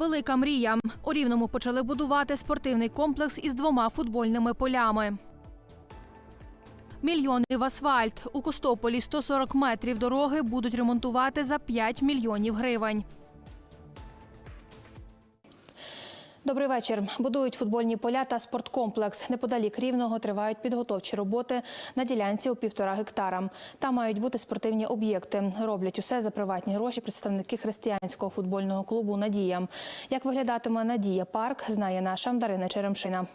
Велика мрія. У Рівному почали будувати спортивний комплекс із двома футбольними полями. Мільйони в асфальт. У Костополі 140 метрів дороги будуть ремонтувати за 5 мільйонів гривень. Добрий вечір. Будують футбольні поля та спорткомплекс. Неподалік рівного тривають підготовчі роботи на ділянці у півтора гектара. Там мають бути спортивні об'єкти. Роблять усе за приватні гроші представники християнського футбольного клубу Надія. Як виглядатиме Надія парк, знає наша Дарина Черемшина.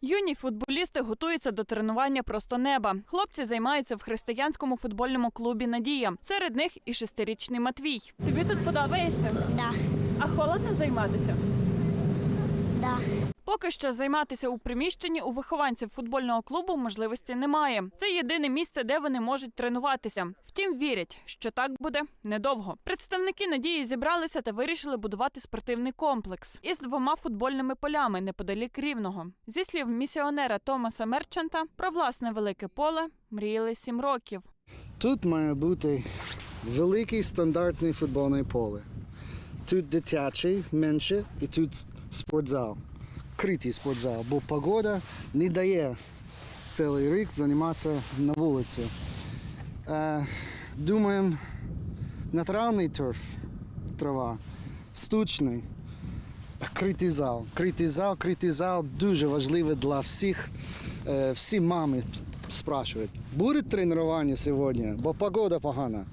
Юні футболісти готуються до тренування просто неба. Хлопці займаються в християнському футбольному клубі Надія. Серед них і шестирічний Матвій. Тобі тут подобається? Да, А холодно займатися? Да. Поки що займатися у приміщенні у вихованців футбольного клубу можливості немає. Це єдине місце, де вони можуть тренуватися. Втім, вірять, що так буде недовго. Представники надії зібралися та вирішили будувати спортивний комплекс із двома футбольними полями неподалік рівного. Зі слів місіонера Томаса Мерчанта, про власне велике поле мріяли сім років. Тут має бути великий стандартне футбольне поле. Тут дитячий, менше, і тут спортзал. Критий спортзал, бо погода не дає цілий рік займатися на вулиці. Е, думаємо, натуральний торф, трава, стучний, критий зал. Критий зал, критий зал дуже важливий для всіх. Е, всі мами спрашують, буде тренування сьогодні, бо погода погана.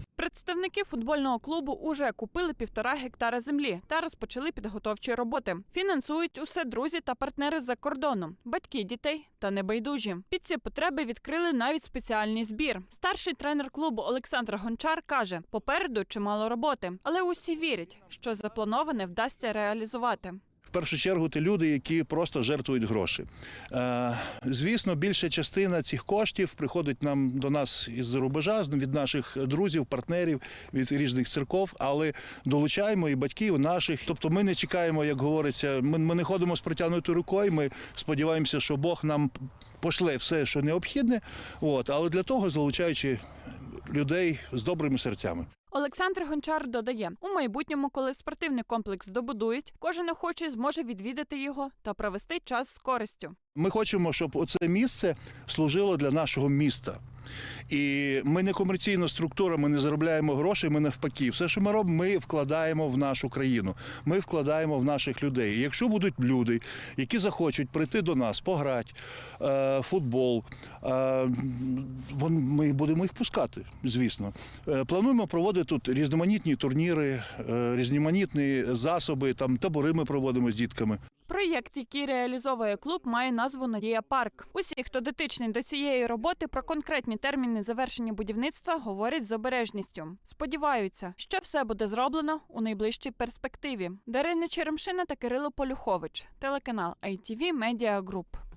Представники футбольного клубу уже купили півтора гектара землі та розпочали підготовчі роботи. Фінансують усе друзі та партнери з-за кордону, батьки дітей та небайдужі. Під ці потреби відкрили навіть спеціальний збір. Старший тренер клубу Олександр Гончар каже: попереду чимало роботи, але усі вірять, що заплановане вдасться реалізувати. В першу чергу ті люди, які просто жертвують гроші. Е, звісно, більша частина цих коштів приходить нам до нас із рубежа, від наших друзів, партнерів, від різних церков, але долучаємо і батьків наших. Тобто ми не чекаємо, як говориться, ми, ми не ходимо з протягнутою рукою. Ми сподіваємося, що Бог нам пошле все, що необхідне. От, але для того залучаючи людей з добрими серцями. Олександр Гончар додає: у майбутньому, коли спортивний комплекс добудують, кожен охочий зможе відвідати його та провести час з користю. Ми хочемо, щоб оце місце служило для нашого міста. І ми не комерційна структура, ми не заробляємо гроші, ми навпаки. Все, що ми робимо, ми вкладаємо в нашу країну. Ми вкладаємо в наших людей. І якщо будуть люди, які захочуть прийти до нас, пограти е, футбол, е, ми будемо їх пускати, звісно. Е, плануємо проводити тут різноманітні турніри, е, різноманітні засоби, там табори ми проводимо з дітками. Проєкт, який реалізовує клуб, має назву Надія Парк. Усі, хто дотичний до цієї роботи, про конкретні терміни завершення будівництва говорять з обережністю. Сподіваються, що все буде зроблено у найближчій перспективі. Дарина Черемшина та Кирило Полюхович, телеканал ITV Media Group.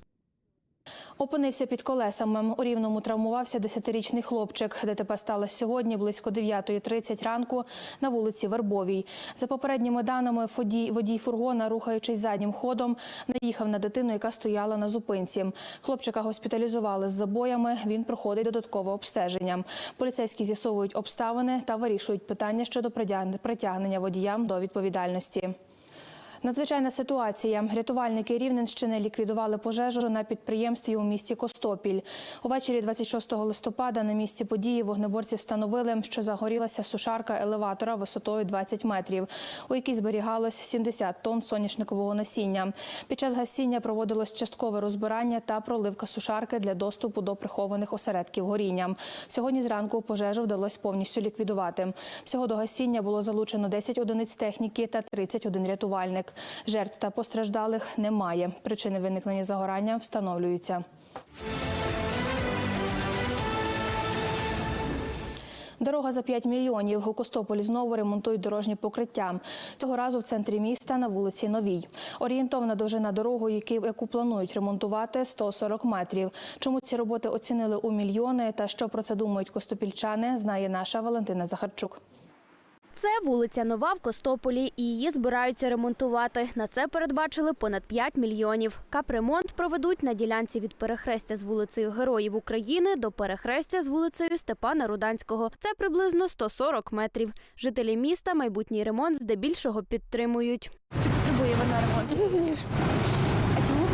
Опинився під колесами. У Рівному травмувався 10-річний хлопчик. ДТП сталося сьогодні близько 9.30 ранку на вулиці Вербовій. За попередніми даними, водій, фургона, рухаючись заднім ходом, наїхав на дитину, яка стояла на зупинці. Хлопчика госпіталізували з забоями. Він проходить додаткове обстеження. Поліцейські з'ясовують обставини та вирішують питання щодо притягнення водіям до відповідальності. Надзвичайна ситуація. Рятувальники Рівненщини ліквідували пожежу на підприємстві у місті Костопіль. Увечері 26 листопада на місці події вогнеборці встановили, що загорілася сушарка елеватора висотою 20 метрів, у якій зберігалось 70 тонн соняшникового насіння. Під час гасіння проводилось часткове розбирання та проливка сушарки для доступу до прихованих осередків горіння. Сьогодні зранку пожежу вдалося повністю ліквідувати. Всього до гасіння було залучено 10 одиниць техніки та 31 рятувальник. Жертв та постраждалих немає. Причини виникнення загорання встановлюються. Дорога за 5 мільйонів. У Костополі знову ремонтують дорожні покриття. Цього разу в центрі міста на вулиці Новій. Орієнтовна довжина дороги, яку планують ремонтувати, 140 метрів. Чому ці роботи оцінили у мільйони та що про це думають костопільчани, знає наша Валентина Захарчук. Це вулиця Нова в Костополі, і її збираються ремонтувати. На це передбачили понад 5 мільйонів. Капремонт проведуть на ділянці від перехрестя з вулицею Героїв України до перехрестя з вулицею Степана Руданського. Це приблизно 140 метрів. Жителі міста майбутній ремонт здебільшого підтримують. Чи треба на ремонт? Ні. А чому?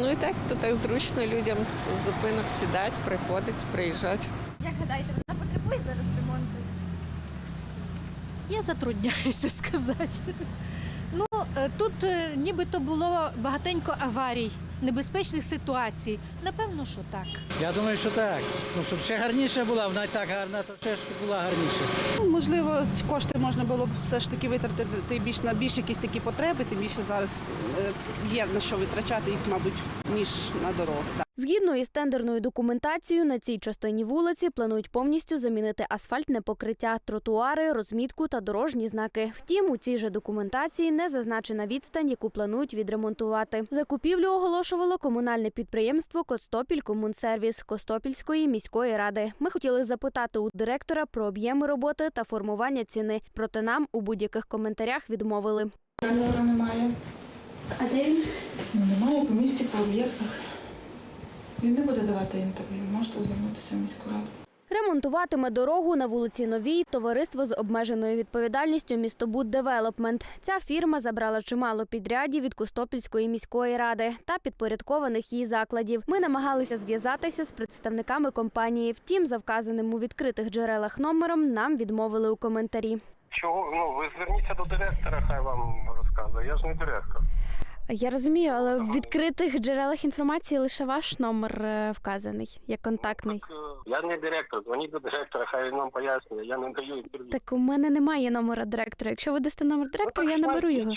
Ну і так, то так зручно людям з зупинок сідати, приходить, приїжджати. Як гадаєте, вона потребує зараз ремонту? Я затрудняюся сказати. Ну, е, тут е, нібито було багатенько аварій, небезпечних ситуацій. Напевно, що так. Я думаю, що так. Ну, щоб ще гарніше була, вона і так гарна, то ще ж була гарніше. Ну, Можливо, ці кошти можна було б все ж таки витратити більш на більш якісь такі потреби, тим більше зараз е, є на що витрачати їх, мабуть, ніж на дороги. Згідно із тендерною документацією, на цій частині вулиці планують повністю замінити асфальтне покриття, тротуари, розмітку та дорожні знаки. Втім, у цій же документації не зазначена відстань, яку планують відремонтувати. Закупівлю оголошувало комунальне підприємство Костопіль Комунсервіс Костопільської міської ради. Ми хотіли запитати у директора про об'єми роботи та формування ціни. Проте нам у будь-яких коментарях відмовили. немає. А де він? Ну, немає по місці, по об'єктах. Він не буде давати інтерв'ю. Можете звернутися в міську раду. Ремонтуватиме дорогу на вулиці Новій товариство з обмеженою відповідальністю Містобуд Девелопмент. Ця фірма забрала чимало підрядів від Костопільської міської ради та підпорядкованих їй закладів. Ми намагалися зв'язатися з представниками компанії. Втім, за вказаним у відкритих джерелах номером нам відмовили у коментарі. Чого? Ну, ви зверніться до директора, хай вам розказує. Я ж не директор. Я розумію, але в відкритих джерелах інформації лише ваш номер е, вказаний як контактний. Так, е, я не директор, дзвоніть до директора, хай він вам пояснює. Я не даю інтерв'ю. Так у мене немає номера директора. Якщо ви дасте номер директора, я наберу його.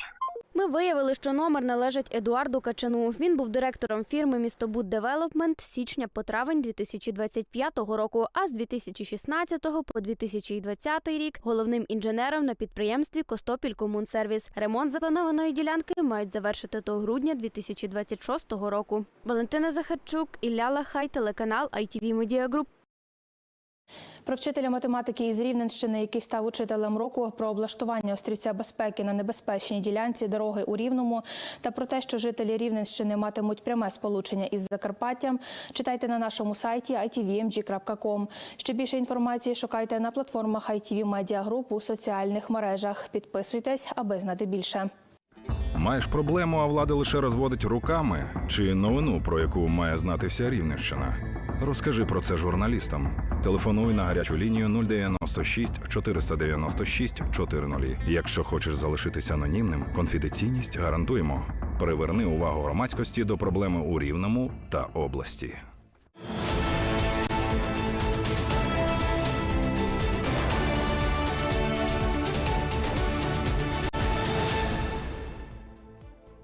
Ми виявили, що номер належить Едуарду Качану. Він був директором фірми Містобуд Девелопмент січня по травень 2025 року, а з 2016 по 2020 рік головним інженером на підприємстві Костопіль Комунсервіс. Ремонт запланованої ділянки мають завершити до грудня 2026 року. Валентина Захарчук, Ілля Лахай, телеканал ITV Media Group. Про вчителя математики із Рівненщини, який став учителем року, про облаштування острівця безпеки на небезпечній ділянці дороги у Рівному та про те, що жителі Рівненщини матимуть пряме сполучення із Закарпаттям, читайте на нашому сайті itvmg.com. Ще більше інформації шукайте на платформах ITV Media Group у соціальних мережах. Підписуйтесь, аби знати більше. Маєш проблему, а влада лише розводить руками чи новину, про яку має знати вся Рівненщина? Розкажи про це журналістам. Телефонуй на гарячу лінію 096 496 400. Якщо хочеш залишитися анонімним, конфіденційність гарантуємо. Приверни увагу громадськості до проблеми у Рівному та області.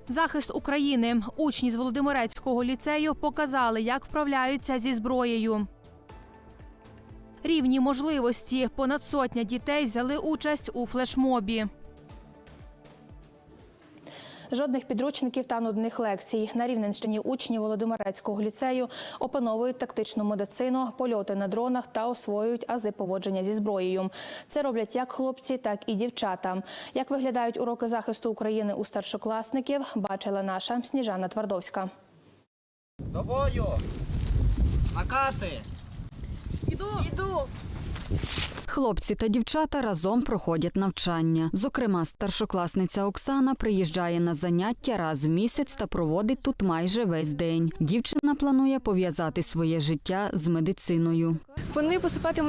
Захист України. Учні з Володимирецького ліцею показали, як вправляються зі зброєю. Рівні можливості. Понад сотня дітей взяли участь у флешмобі. Жодних підручників та нудних лекцій. На Рівненщині учні Володимирецького ліцею опановують тактичну медицину, польоти на дронах та освоюють ази поводження зі зброєю. Це роблять як хлопці, так і дівчата. Як виглядають уроки захисту України у старшокласників, бачила наша Сніжана Твардовська. До бою! Макати! Иду, иду. Хлопці та дівчата разом проходять навчання. Зокрема, старшокласниця Оксана приїжджає на заняття раз в місяць та проводить тут майже весь день. Дівчина планує пов'язати своє життя з медициною. Вони поступати в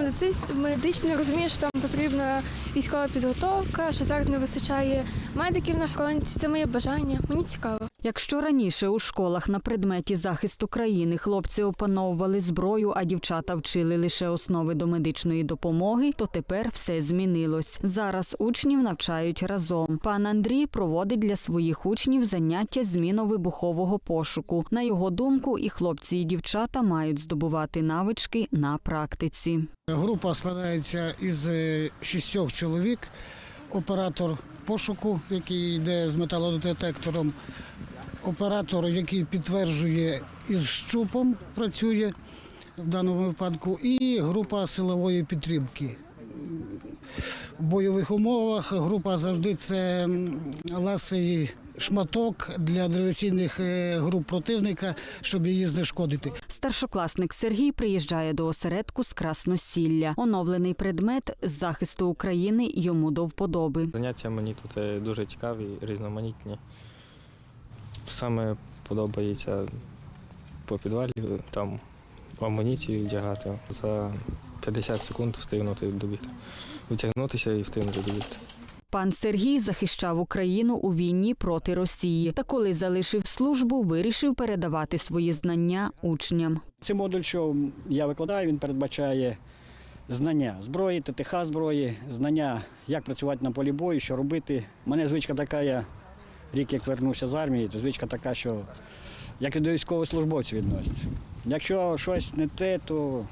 медичне, розуміють, що там потрібна військова підготовка, що зараз не вистачає медиків на фронті. Це моє бажання. Мені цікаво. Якщо раніше у школах на предметі захисту країни хлопці опановували зброю, а дівчата вчили лише основи до медичної допомоги, то тепер все змінилось. Зараз учнів навчають разом. Пан Андрій проводить для своїх учнів заняття з міновибухового пошуку. На його думку, і хлопці, і дівчата мають здобувати навички на практиці. Група складається із е, шістьох чоловік. Оператор пошуку, який йде з металодетектором, оператор, який підтверджує із щупом, працює в даному випадку, і група силової підтримки. В бойових умовах група завжди це ласий шматок для диверсійних е, груп противника, щоб її знешкодити. Старшокласник Сергій приїжджає до осередку з красносілля. Оновлений предмет з захисту України йому до вподоби. Заняття мені тут е, дуже цікаві, різноманітні. саме подобається по підвалі там амуніцію вдягати. За 50 секунд встигнути добігти. Витягнутися і встигнути добігти. Пан Сергій захищав Україну у війні проти Росії. Та коли залишив службу, вирішив передавати свої знання учням. Цей модуль, що я викладаю, він передбачає знання зброї, ТТХ зброї, знання, як працювати на полі бою, що робити. У мене звичка така, я рік як вернувся з армії, то звичка така, що як і до військовослужбовців відноситься. Якщо щось не те, то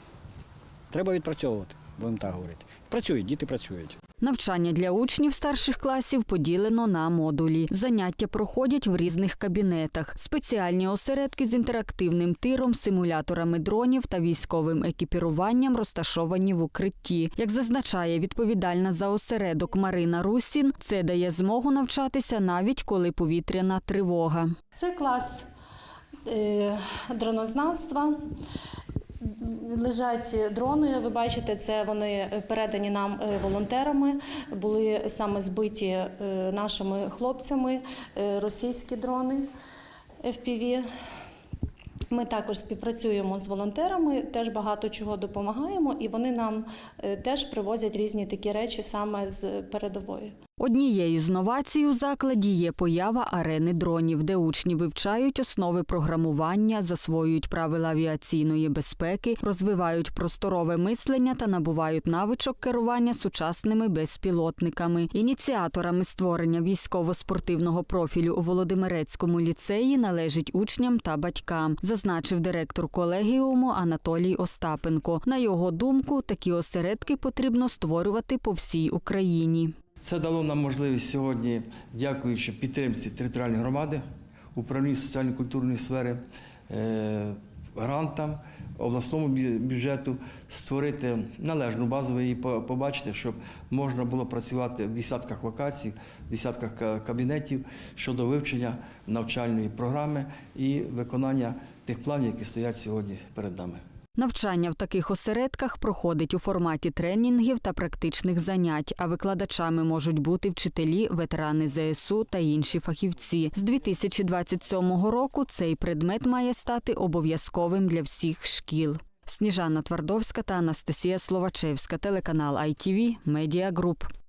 треба відпрацьовувати, будемо так говорити. Працюють, діти працюють. Навчання для учнів старших класів поділено на модулі. Заняття проходять в різних кабінетах. Спеціальні осередки з інтерактивним тиром, симуляторами дронів та військовим екіпіруванням розташовані в укритті. Як зазначає відповідальна за осередок Марина Русін, це дає змогу навчатися навіть коли повітряна тривога. Це клас е, дронознавства. Лежать дрони, ви бачите, це вони передані нам е, волонтерами, були саме збиті е, нашими хлопцями е, російські дрони FPV. Ми також співпрацюємо з волонтерами, теж багато чого допомагаємо, і вони нам теж привозять різні такі речі саме з передової. Однією з новацій у закладі є поява арени дронів, де учні вивчають основи програмування, засвоюють правила авіаційної безпеки, розвивають просторове мислення та набувають навичок керування сучасними безпілотниками. Ініціаторами створення військово-спортивного профілю у Володимирецькому ліцеї належить учням та батькам, зазначив директор колегіуму Анатолій Остапенко. На його думку, такі осередки потрібно створювати по всій Україні. Це дало нам можливість сьогодні, дякуючи підтримці територіальної громади, управлінню соціально-культурної сфери, е, грантам, обласному бюджету створити належну базу, ви її по- побачите, щоб можна було працювати в десятках локацій, в десятках кабінетів щодо вивчення навчальної програми і виконання тих планів, які стоять сьогодні перед нами. Навчання в таких осередках проходить у форматі тренінгів та практичних занять, а викладачами можуть бути вчителі, ветерани ЗСУ та інші фахівці. З 2027 року цей предмет має стати обов'язковим для всіх шкіл. Сніжана Твардовська та Анастасія Словачевська, телеканал ITV, Group.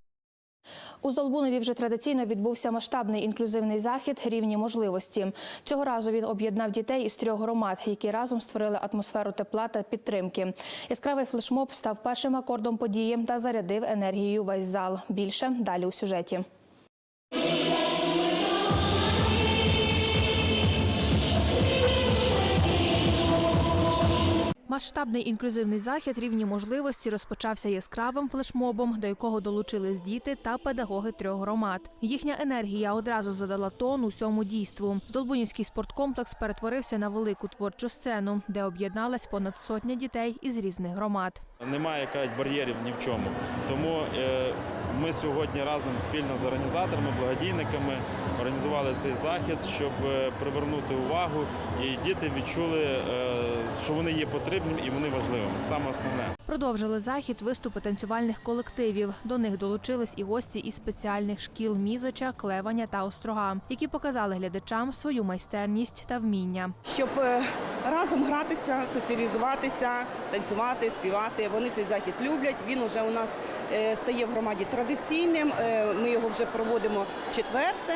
У Здолбунові вже традиційно відбувся масштабний інклюзивний захід рівні можливості. Цього разу він об'єднав дітей із трьох громад, які разом створили атмосферу тепла та підтримки. Яскравий флешмоб став першим акордом події та зарядив енергією весь зал. Більше далі у сюжеті. Масштабний інклюзивний захід рівні можливості розпочався яскравим флешмобом, до якого долучились діти та педагоги трьох громад. Їхня енергія одразу задала тон усьому дійству. Здолбунівський спорткомплекс перетворився на велику творчу сцену, де об'єдналась понад сотня дітей із різних громад. Немає кажуть, бар'єрів ні в чому. Тому е, ми сьогодні разом спільно з організаторами, благодійниками організували цей захід, щоб е, привернути увагу і діти відчули, е, що вони є потрібними і вони важливими. Саме основне. Продовжили захід виступи танцювальних колективів. До них долучились і гості із спеціальних шкіл Мізоча, Клеваня та Острога, які показали глядачам свою майстерність та вміння. щоб е, разом гратися, соціалізуватися, танцювати, співати. Вони цей захід люблять. Він уже у нас е, стає в громаді традиційним. Е, Ми його вже проводимо в четверте.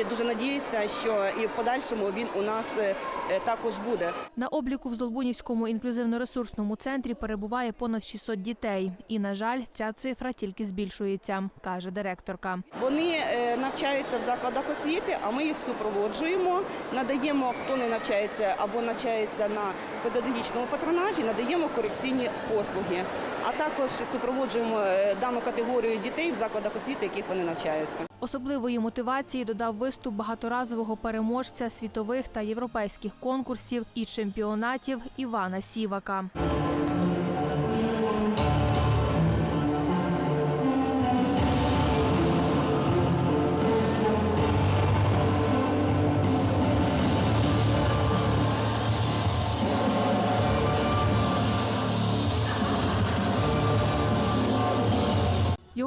І дуже надіюся, що і в подальшому він у нас е, е, також буде. На обліку в Здолбунівському інклюзивно-ресурсному центрі перебуває понад 600 дітей. І, на жаль, ця цифра тільки збільшується, каже директорка. Вони е, навчаються в закладах освіти, а ми їх супроводжуємо, надаємо, хто не навчається або навчається на педагогічному патронажі, надаємо корекційні послуги. А також супроводжуємо е, дану категорію дітей в закладах освіти, в яких вони навчаються. Особливої мотивації додав виступ багаторазового переможця світових та європейських конкурсів і чемпіонатів Івана Сівака.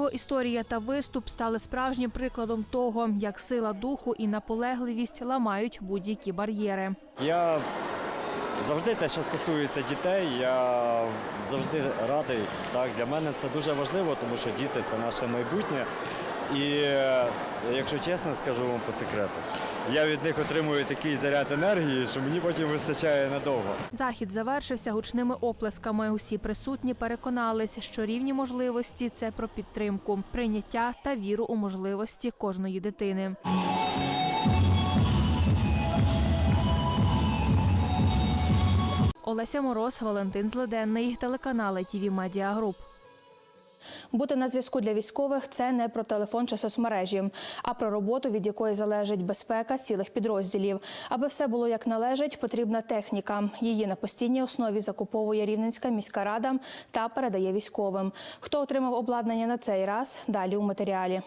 Історія та виступ стали справжнім прикладом того, як сила духу і наполегливість ламають будь-які бар'єри. Я завжди те, що стосується дітей, я завжди радий. Так, для мене це дуже важливо, тому що діти це наше майбутнє. І е, якщо чесно, скажу вам по секрету, я від них отримую такий заряд енергії, що мені потім вистачає надовго. Захід завершився гучними оплесками. Усі присутні переконались, що рівні можливості це про підтримку, прийняття та віру у можливості кожної дитини. Олеся Мороз, Валентин Злиденний, телеканал ITV Media Group. Бути на зв'язку для військових це не про телефон чи соцмережі, а про роботу, від якої залежить безпека цілих підрозділів. Аби все було як належить, потрібна техніка. Її на постійній основі закуповує Рівненська міська рада та передає військовим. Хто отримав обладнання на цей раз? Далі у матеріалі.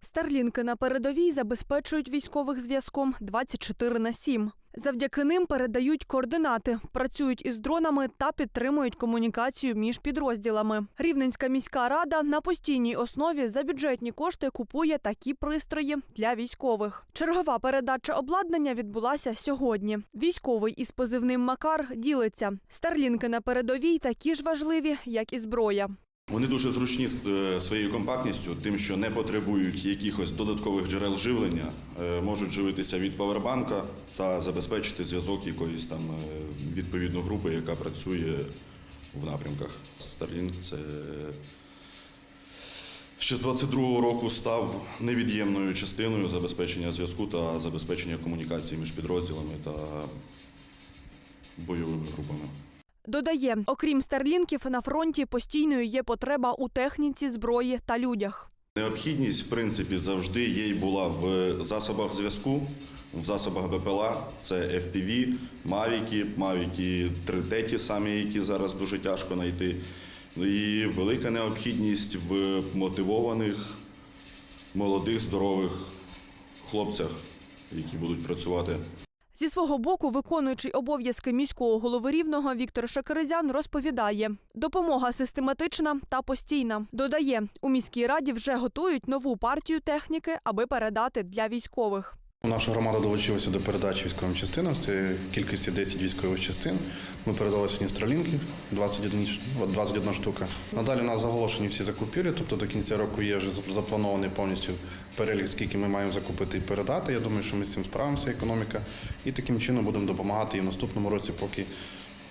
Старлінки на передовій забезпечують військових зв'язком 24 на 7. Завдяки ним передають координати, працюють із дронами та підтримують комунікацію між підрозділами. Рівненська міська рада на постійній основі за бюджетні кошти купує такі пристрої для військових. Чергова передача обладнання відбулася сьогодні. Військовий із позивним Макар ділиться. Старлінки на передовій такі ж важливі, як і зброя. Вони дуже зручні е, своєю компактністю, тим, що не потребують якихось додаткових джерел живлення, е, можуть живитися від павербанка та забезпечити зв'язок якоїсь там е, відповідної групи, яка працює в напрямках. Starlink – це ще з 22-го року став невід'ємною частиною забезпечення зв'язку та забезпечення комунікації між підрозділами та бойовими групами. Додає, окрім старлінків, на фронті постійною є потреба у техніці, зброї та людях. Необхідність, в принципі, завжди є була в засобах зв'язку, в засобах БПЛА. Це FPV, Мавіки, Мавіки 3T, ті самі, які зараз дуже тяжко знайти. І велика необхідність в мотивованих, молодих, здорових хлопцях, які будуть працювати Зі свого боку, виконуючий обов'язки міського голови рівного Віктор Шакерезян розповідає: допомога систематична та постійна. Додає, у міській раді вже готують нову партію техніки, аби передати для військових. Наша громада долучилася до передачі військовим частинам. Це кількості 10 військових частин. Ми передали сьогодні стрелінків 21, 21 штука. Надалі у нас заголошені всі закупівлі, тобто до кінця року є вже запланований повністю перелік, скільки ми маємо закупити і передати. Я думаю, що ми з цим справимося, економіка. І таким чином будемо допомагати і в наступному році, поки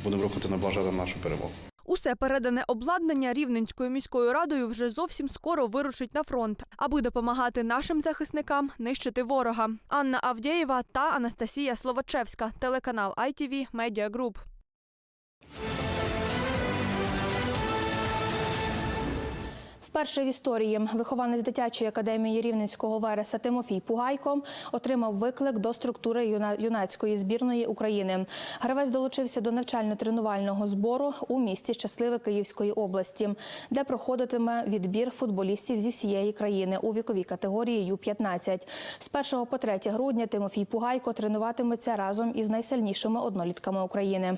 будемо рухати наближати нашу перемогу. Усе передане обладнання Рівненською міською радою вже зовсім скоро вирушить на фронт, аби допомагати нашим захисникам нищити ворога. Анна Авдєєва та Анастасія Словачевська, телеканал ITV Media Group. Вперше в історії вихованець дитячої академії Рівненського вереса Тимофій Пугайко отримав виклик до структури юна- юнацької збірної України. Гравець долучився до навчально-тренувального збору у місті Щасливе Київської області, де проходитиме відбір футболістів зі всієї країни у віковій категорії Ю-15. З 1 по 3 грудня Тимофій Пугайко тренуватиметься разом із найсильнішими однолітками України.